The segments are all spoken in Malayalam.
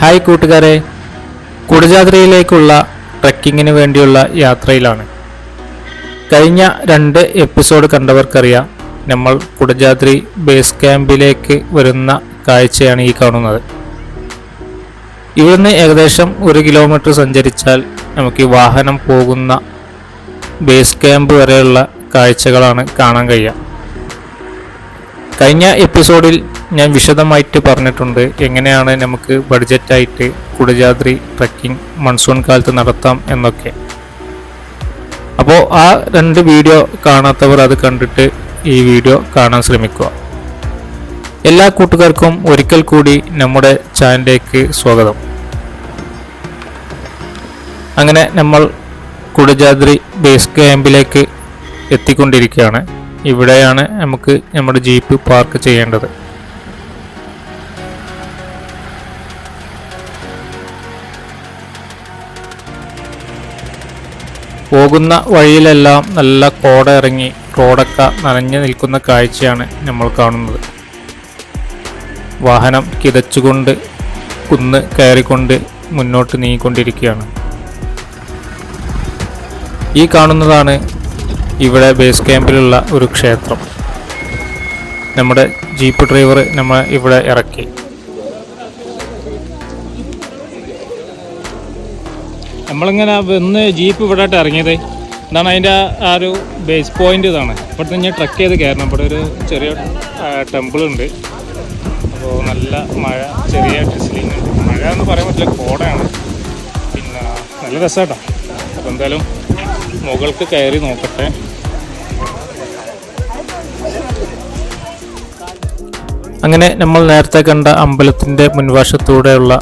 ഹായ് കൂട്ടുകാരെ. കുടജാദ്രയിലേക്കുള്ള ട്രക്കിങ്ങിന് വേണ്ടിയുള്ള യാത്രയിലാണ്. കഴിഞ്ഞ രണ്ട് എപ്പിസോഡ് കണ്ടവർക്കറിയാം നമ്മൾ കുടജാദ്രി ബേസ് ക്യാമ്പിലേക്ക് വരുന്ന കാഴ്ചയാണ് ഈ കാണുന്നത്. ഇവിടുന്ന് ഏകദേശം ഒരു കിലോമീറ്റർ സഞ്ചരിച്ചാൽ നമുക്ക് ഈ വാഹനം പോകുന്ന ബേസ് ക്യാമ്പ് വരെയുള്ള കാഴ്ചകളാണ് കാണാൻ കഴിയുക. കഴിഞ്ഞ എപ്പിസോഡിൽ ഞാൻ വിശദമായിട്ട് പറഞ്ഞിട്ടുണ്ട് എങ്ങനെയാണ് നമുക്ക് ബഡ്ജറ്റായിട്ട് കുടജാദ്രി ട്രക്കിംഗ് മൺസൂൺ കാലത്ത് നടത്താം എന്നൊക്കെ. അപ്പോൾ ആ രണ്ട് വീഡിയോ കാണാത്തവർ അത് കണ്ടിട്ട് ഈ വീഡിയോ കാണാൻ ശ്രമിക്കുക. എല്ലാ കൂട്ടുകാർക്കും ഒരിക്കൽ കൂടി നമ്മുടെ ചാനലിലേക്ക് സ്വാഗതം. അങ്ങനെ നമ്മൾ കുടജാദ്രി ബേസ് ക്യാമ്പിലേക്ക് എത്തിക്കൊണ്ടിരിക്കുകയാണ്. ഇവിടെയാണ് നമുക്ക് നമ്മുടെ ജീപ്പ് പാർക്ക് ചെയ്യേണ്ടത്. പോകുന്ന വഴിയിലെല്ലാം നല്ല കോട ഇറങ്ങി റോഡൊക്കെ നനഞ്ഞു നിൽക്കുന്ന കാഴ്ചയാണ് നമ്മൾ കാണുന്നത്. വാഹനം കിതച്ചുകൊണ്ട് കുന്ന് കയറിക്കൊണ്ട് മുന്നോട്ട് നീങ്ങിക്കൊണ്ടിരിക്കുകയാണ്. ഈ കാണുന്നതാണ് ഇവിടെ ബേസ് ക്യാമ്പിലുള്ള ഒരു ക്ഷേത്രം. നമ്മുടെ ജീപ്പ് ഡ്രൈവർ നമ്മൾ ഇവിടെ ഇറക്കി. നമ്മളിങ്ങനെ വന്ന് ജീപ്പ് ഇവിടെ ആയിട്ട് ഇറങ്ങിയത്. ഇതാണ് അതിന്റെ ആ ഒരു ബേസ് പോയിന്റ് ഇതാണ്. ഇവിടുത്തെ ഞാൻ ട്രക്ക് ചെയ്ത് കയറണം. ഇവിടെ ഒരു ചെറിയ ടെമ്പിൾ ഉണ്ട്. അപ്പോൾ നല്ല മഴ ചെറിയ ഡ്രിസ്ലിംഗ് ഉണ്ട്. മഴ എന്ന് പറയാൻ പറ്റില്ല കോടയാണ്. പിന്നെ നല്ല രസമാട്ടോ അപ്പോൾ എന്തായാലും മുകൾക്ക് കയറി നോക്കട്ടെ. അങ്ങനെ നമ്മൾ നേരത്തെ കണ്ട അമ്പലത്തിന്റെ മുൻവശത്തൂടെയുള്ള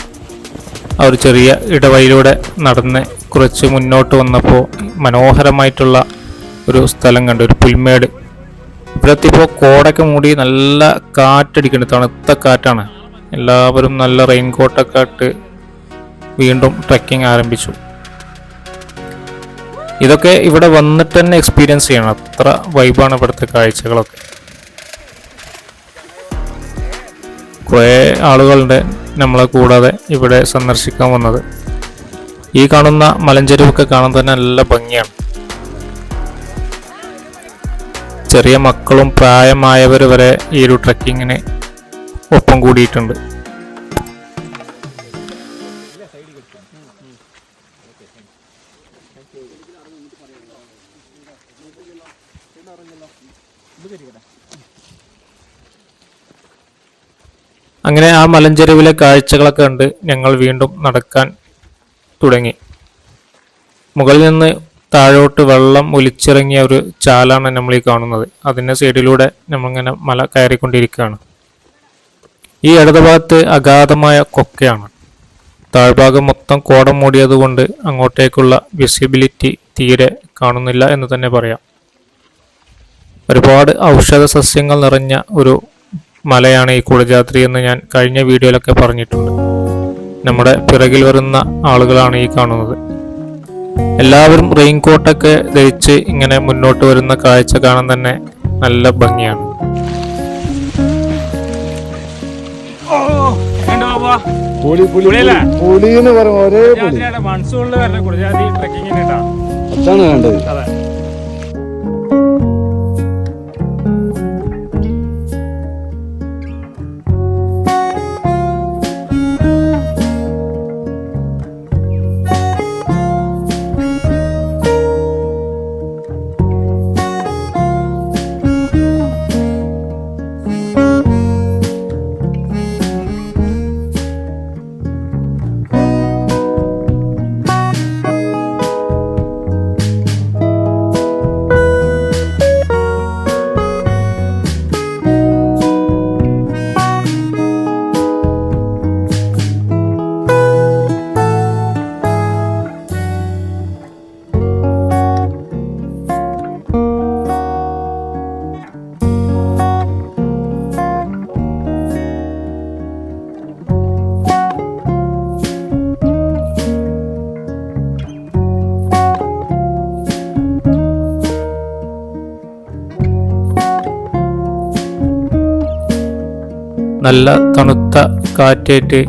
ആ ഒരു ചെറിയ ഇടവഴിയിലൂടെ നടന്ന് കുറച്ച് മുന്നോട്ട് വന്നപ്പോൾ മനോഹരമായിട്ടുള്ള ഒരു സ്ഥലം കണ്ടു ഒരു പുൽമേട്. ഇവിടെത്തിപ്പോൾ കോടൊക്കെ മൂടി നല്ല കാറ്റടിക്കുന്നു തണുത്ത കാറ്റാണ്. എല്ലാവരും നല്ല റെയിൻ കോട്ടൊക്കെ ഇട്ട് വീണ്ടും ട്രക്കിംഗ് ആരംഭിച്ചു. ഇതൊക്കെ ഇവിടെ വന്നിട്ട് തന്നെ എക്സ്പീരിയൻസ് ചെയ്യണം അത്ര വൈബാണ് ഇവിടുത്തെ കാഴ്ചകളൊക്കെ. കുറേ ആളുകളുടെ നമ്മളെ കൂടാതെ ഇവിടെ സന്ദർശിക്കാൻ വന്നത്. ഈ കാണുന്ന മലഞ്ചെരുവൊക്കെ കാണാൻ തന്നെ നല്ല ഭംഗിയാണ്. ചെറിയ മക്കളും പ്രായമായവർ വരെ ഈ ഒരു ട്രക്കിങ്ങിന് ഒപ്പം കൂടിയിട്ടുണ്ട്. അങ്ങനെ ആ മലഞ്ചെരുവിലെ കാഴ്ചകളൊക്കെ കണ്ട് ഞങ്ങൾ വീണ്ടും നടക്കാൻ തുടങ്ങി. മുകളിൽ നിന്ന് താഴോട്ട് വെള്ളം ഒലിച്ചിറങ്ങിയ ഒരു ചാലാണ് നമ്മൾ ഈ കാണുന്നത്. അതിന്റെ സൈഡിലൂടെ നമ്മളിങ്ങനെ മല കയറിക്കൊണ്ടിരിക്കുകയാണ്. ഈ ഇടതുഭാഗത്ത് അഗാധമായ കൊക്കയാണ്. താഴ്ഭാഗം മൊത്തം കോടം മൂടിയതുകൊണ്ട് അങ്ങോട്ടേക്കുള്ള വിസിബിലിറ്റി തീരെ കാണുന്നില്ല എന്ന് തന്നെ പറയാം. ഒരുപാട് ഔഷധ സസ്യങ്ങൾ നിറഞ്ഞ ഒരു മലയാണ് ഈ കുടജാത്രി എന്ന് ഞാൻ കഴിഞ്ഞ വീഡിയോയിലൊക്കെ പറഞ്ഞിട്ടുണ്ട്. നമ്മുടെ പിറകിൽ വരുന്ന ആളുകളാണ് ഈ കാണുന്നത്. എല്ലാവരും റെയിൻ കോട്ടൊക്കെ ധരിച്ച് ഇങ്ങനെ മുന്നോട്ട് വരുന്ന കാഴ്ച കാണാൻ തന്നെ നല്ല ഭംഗിയാണ്. ഒരേ മൺസൂണിൽ ട്രക്കിങ്ങിന് കേട്ടാ. അതാണ് വേണ്ടത്. നല്ല തണുത്ത കാറ്റേറ്റ്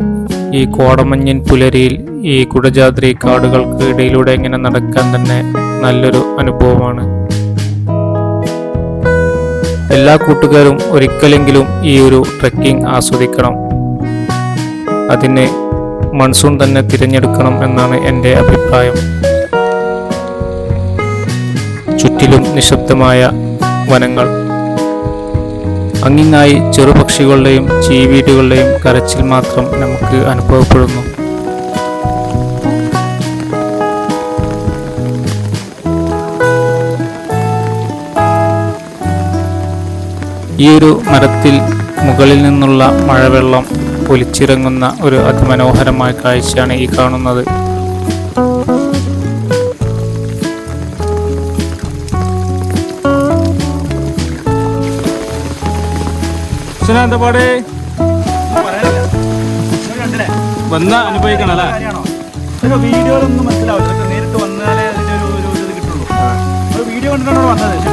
ഈ കോടമഞ്ഞിൻ പുലരിയിൽ ഈ കുടജാദ്രി കാടുകൾക്ക് ഇടയിലൂടെ ഇങ്ങനെ നടക്കാൻ തന്നെ നല്ലൊരു അനുഭവമാണ്. എല്ലാ കൂട്ടുകാരും ഒരിക്കലെങ്കിലും ഈ ഒരു ട്രക്കിംഗ് ആസ്വദിക്കണം. അതിന് മൺസൂൺ തന്നെ തിരഞ്ഞെടുക്കണം എന്നാണ് എന്റെ അഭിപ്രായം. ചുറ്റിലും നിശബ്ദമായ വനങ്ങൾ അങ്ങിങ്ങായി ചെറുപക്ഷികളുടെയും ചീവീടുകളുടെയും കരച്ചിൽ മാത്രം നമുക്ക് അനുഭവപ്പെടുന്നു. ഈ ഒരു മരത്തിൽ മുകളിൽ നിന്നുള്ള മഴവെള്ളം ഒലിച്ചിറങ്ങുന്ന ഒരു അതിമനോഹരമായ കാഴ്ചയാണ് ഈ കാണുന്നത്. അച്ഛനാ എന്താ പാട്? വന്ന അനുഭവിക്കണം അല്ലേ വീഡിയോയിലൊന്നും മനസ്സിലാവില്ല നേരിട്ട് വന്നാലേ അതിന്റെ ഒരു ഇത് കിട്ടുള്ളൂ. വീഡിയോ കണ്ടിട്ടാണ് വന്നത്.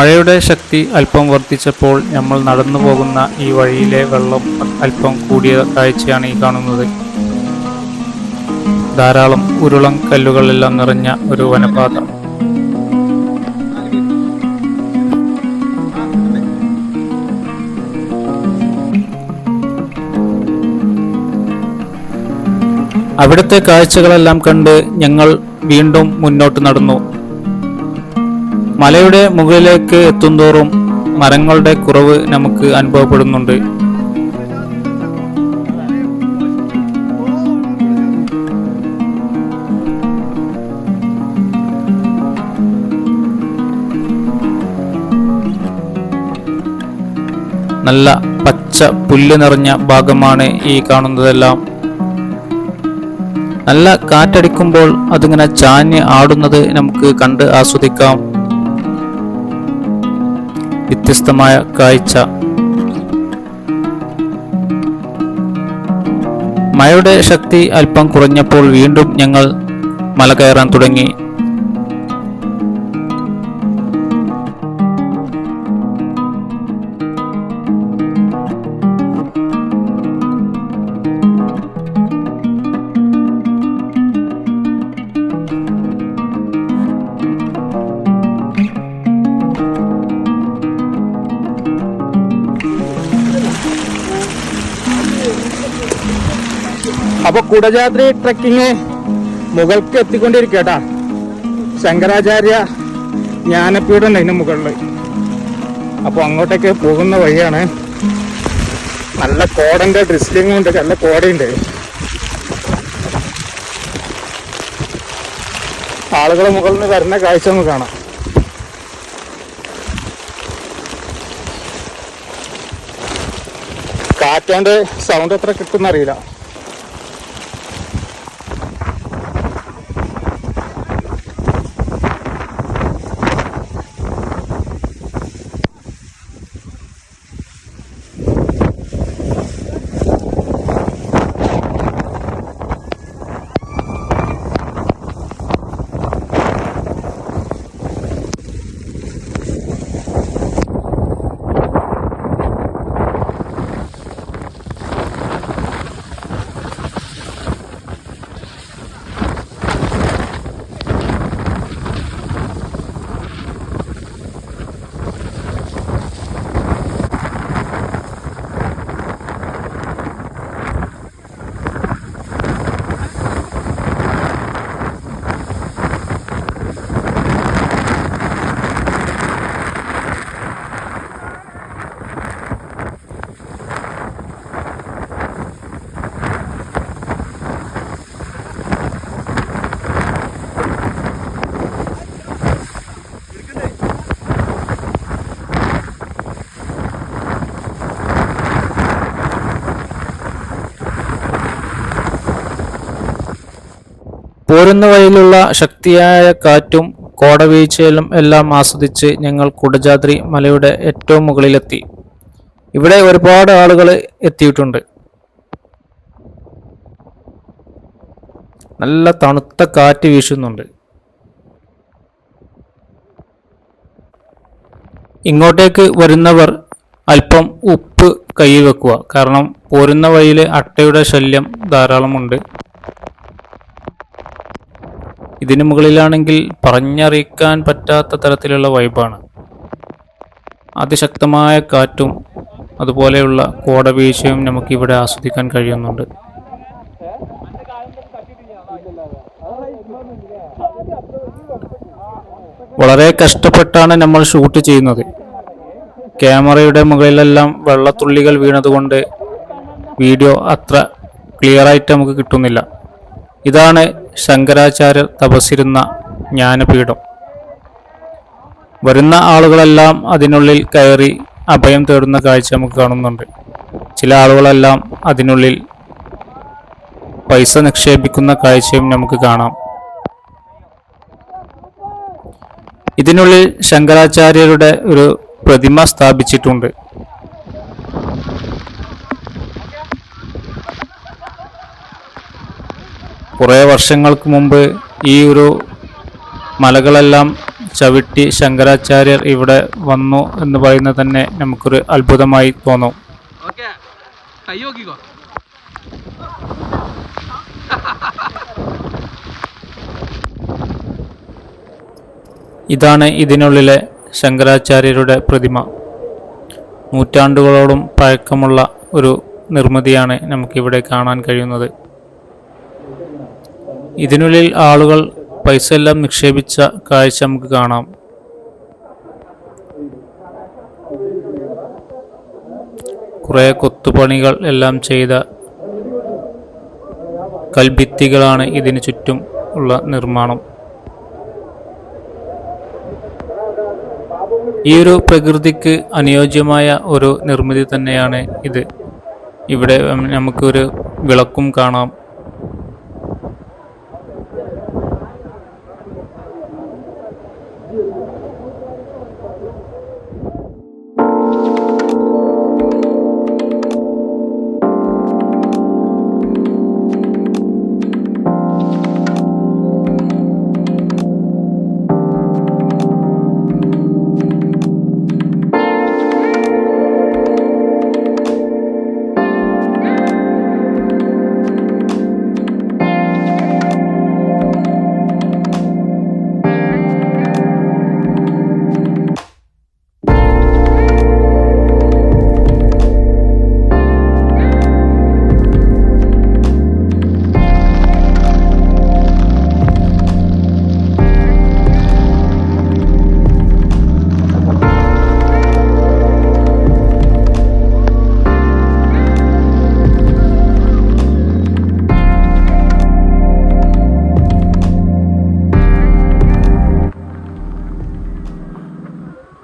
മഴയുടെ ശക്തി അല്പം വർദ്ധിച്ചപ്പോൾ നമ്മൾ നടന്നു പോകുന്ന ഈ വഴിയിലെ വെള്ളം അല്പം കൂടിയ കാഴ്ചയാണ് ഈ കാണുന്നത്. ധാരാളം ഉരുളം കല്ലുകളെല്ലാം നിറഞ്ഞ ഒരു വനപാത. അവിടുത്തെ കാഴ്ചകളെല്ലാം കണ്ട് ഞങ്ങൾ വീണ്ടും മുന്നോട്ട് നടന്നു. മലയുടെ മുകളിലേക്ക് എത്തുന്തോറും മരങ്ങളുടെ കുറവ് നമുക്ക് അനുഭവപ്പെടുന്നുണ്ട്. നല്ല പച്ച പുല്ല് നിറഞ്ഞ ഭാഗമാണ് ഈ കാണുന്നതെല്ലാം. നല്ല കാറ്റടിക്കുമ്പോൾ അതിങ്ങനെ ചാഞ്ഞ് ആടുന്നത് നമുക്ക് കണ്ട് ആസ്വദിക്കാം. വ്യത്യസ്തമായ കാഴ്ച. മഴയുടെ ശക്തി അല്പം കുറഞ്ഞപ്പോൾ വീണ്ടും ഞങ്ങൾ മല കയറാൻ തുടങ്ങി. അപ്പൊ കുടജാദ്രി ട്രക്കിങ് മുകൾക്ക് എത്തിക്കൊണ്ടിരിക്കട്ടാ. ശങ്കരാചാര്യ ജ്ഞാനപീഠം അതിന് മുകളിൽ അപ്പോൾ അങ്ങോട്ടേക്ക് പോകുന്ന വഴിയാണ്. നല്ല കോടന്റെ ഡ്രിസ്ലിംഗ് ഉണ്ട് നല്ല കോടയുണ്ട്. ആളുകൾ മുകളിൽ നിന്ന് വരുന്ന കാഴ്ച ഒന്ന് കാണാം. കാറ്റാണ്ട് സൗണ്ട് എത്ര കിട്ടുന്ന പോരുന്ന വഴിയിലുള്ള ശക്തിയായ കാറ്റും കോടവീഴ്ചയിലും എല്ലാം ആസ്വദിച്ച് ഞങ്ങൾ കുടജാദ്രി മലയുടെ ഏറ്റവും മുകളിലെത്തി. ഇവിടെ ഒരുപാട് ആളുകൾ എത്തിയിട്ടുണ്ട്. നല്ല തണുത്ത കാറ്റ് വീശുന്നുണ്ട്. ഇങ്ങോട്ടേക്ക് വരുന്നവർ അല്പം ഉപ്പ് കയ്യിൽ വെക്കുക കാരണം പോരുന്ന വഴിയിൽ അട്ടയുടെ ശല്യം ധാരാളമുണ്ട്. ഇതിനു മുകളിലാണെങ്കിൽ പറഞ്ഞറിയിക്കാൻ പറ്റാത്ത തരത്തിലുള്ള വൈബാണ്. അതിശക്തമായ കാറ്റും അതുപോലെയുള്ള കോടവീഴ്ചയും നമുക്കിവിടെ ആസ്വദിക്കാൻ കഴിയുന്നുണ്ട്. വളരെ കഷ്ടപ്പെട്ടാണ് നമ്മൾ ഷൂട്ട് ചെയ്യുന്നത്. ക്യാമറയുടെ മുകളിലെല്ലാം വെള്ളത്തുള്ളികൾ വീണതുകൊണ്ട് വീഡിയോ അത്ര ക്ലിയറായിട്ട് നമുക്ക് കിട്ടുന്നില്ല. ഇതാണ് ശങ്കരാചാര്യർ തപസ്സിരുന്ന ജ്ഞാനപീഠം. വരുന്ന ആളുകളെല്ലാം അതിനുള്ളിൽ കയറി അഭയം തേടുന്ന കാഴ്ച നമുക്ക് കാണുന്നുണ്ട്. ചില ആളുകളെല്ലാം അതിനുള്ളിൽ പൈസ നിക്ഷേപിക്കുന്ന കാഴ്ചയും നമുക്ക് കാണാം. ഇതിനുള്ളിൽ ശങ്കരാചാര്യരുടെ ഒരു പ്രതിമ സ്ഥാപിച്ചിട്ടുണ്ട്. കുറേ വർഷങ്ങൾക്ക് മുമ്പ് ഈ ഒരു മലകളെല്ലാം ചവിട്ടി ശങ്കരാചാര്യർ ഇവിടെ വന്നു എന്ന് പറയുന്നത് തന്നെ നമുക്കൊരു അത്ഭുതമായി തോന്നും. ഇതാണ് ഇതിനുള്ളിലെ ശങ്കരാചാര്യരുടെ പ്രതിമ. നൂറ്റാണ്ടുകളോളം പഴക്കമുള്ള ഒരു നിർമ്മിതിയാണ് നമുക്കിവിടെ കാണാൻ കഴിയുന്നത്. ഇതിനുള്ളിൽ ആളുകൾ പൈസ എല്ലാം നിക്ഷേപിച്ച കാഴ്ച നമുക്ക് കാണാം. കുറേ കൊത്തുപണികൾ എല്ലാം ചെയ്ത കൽഭിത്തികളാണ് ഇതിന് ചുറ്റും ഉള്ള നിർമ്മാണം. ഈ ഒരു പ്രകൃതിക്ക് അനുയോജ്യമായ ഒരു നിർമ്മിതി തന്നെയാണ് ഇത്. ഇവിടെ നമുക്കൊരു വിളക്കും കാണാം.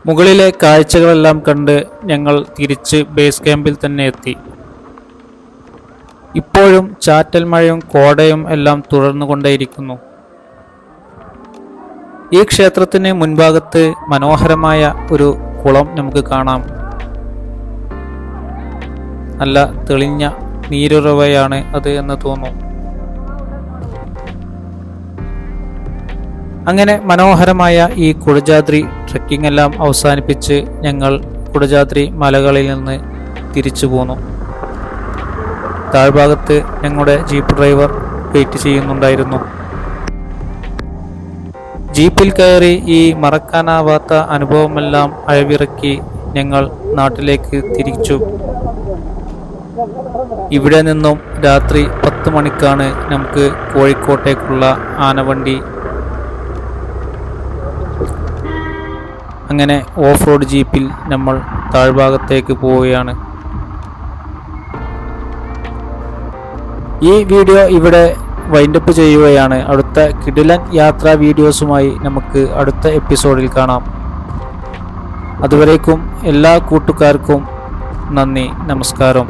മുകളിലെ കാഴ്ചകളെല്ലാം കണ്ട് ഞങ്ങൾ തിരിച്ച് ബേസ് ക്യാമ്പിൽ തന്നെ എത്തി. ഇപ്പോഴും ചാറ്റൽ മഴയും കോടയും എല്ലാം തുടർന്നുകൊണ്ടേയിരിക്കുന്നു. ഈ ക്ഷേത്രത്തിന് മുൻഭാഗത്ത് മനോഹരമായ ഒരു കുളം നമുക്ക് കാണാം. നല്ല തെളിഞ്ഞ നീരുറവയാണ് അത് എന്ന് തോന്നുന്നു. അങ്ങനെ മനോഹരമായ ഈ കുടജാദ്രി ട്രക്കിംഗ് എല്ലാം അവസാനിപ്പിച്ച് ഞങ്ങൾ കുടജാദ്രി മലകളിൽ നിന്ന് തിരിച്ചു പോന്നു. താഴ്ഭാഗത്ത് ഞങ്ങളുടെ ജീപ്പ് ഡ്രൈവർ വെയിറ്റ് ചെയ്യുന്നുണ്ടായിരുന്നു. ജീപ്പിൽ കയറി ഈ മറക്കാനാവാത്ത അനുഭവമെല്ലാം അഴവിറക്കി ഞങ്ങൾ നാട്ടിലേക്ക് തിരിച്ചു. ഇവിടെ നിന്നും രാത്രി പത്ത് മണിക്കാണ് നമുക്ക് കോഴിക്കോട്ടേക്കുള്ള ആനവണ്ടി അങ്ങനെ ഓഫ് റോഡ് ജീപ്പിൽ നമ്മൾ താഴ്ഭാഗത്തേക്ക് പോവുകയാണ്. ഈ വീഡിയോ ഇവിടെ വൈൻഡപ്പ് ചെയ്യുകയാണ്. അടുത്ത കിടിലൻ യാത്രാ വീഡിയോസുമായി നമുക്ക് അടുത്ത എപ്പിസോഡിൽ കാണാം. അതുവരേക്കും എല്ലാ കൂട്ടുകാർക്കും നന്ദി നമസ്കാരം.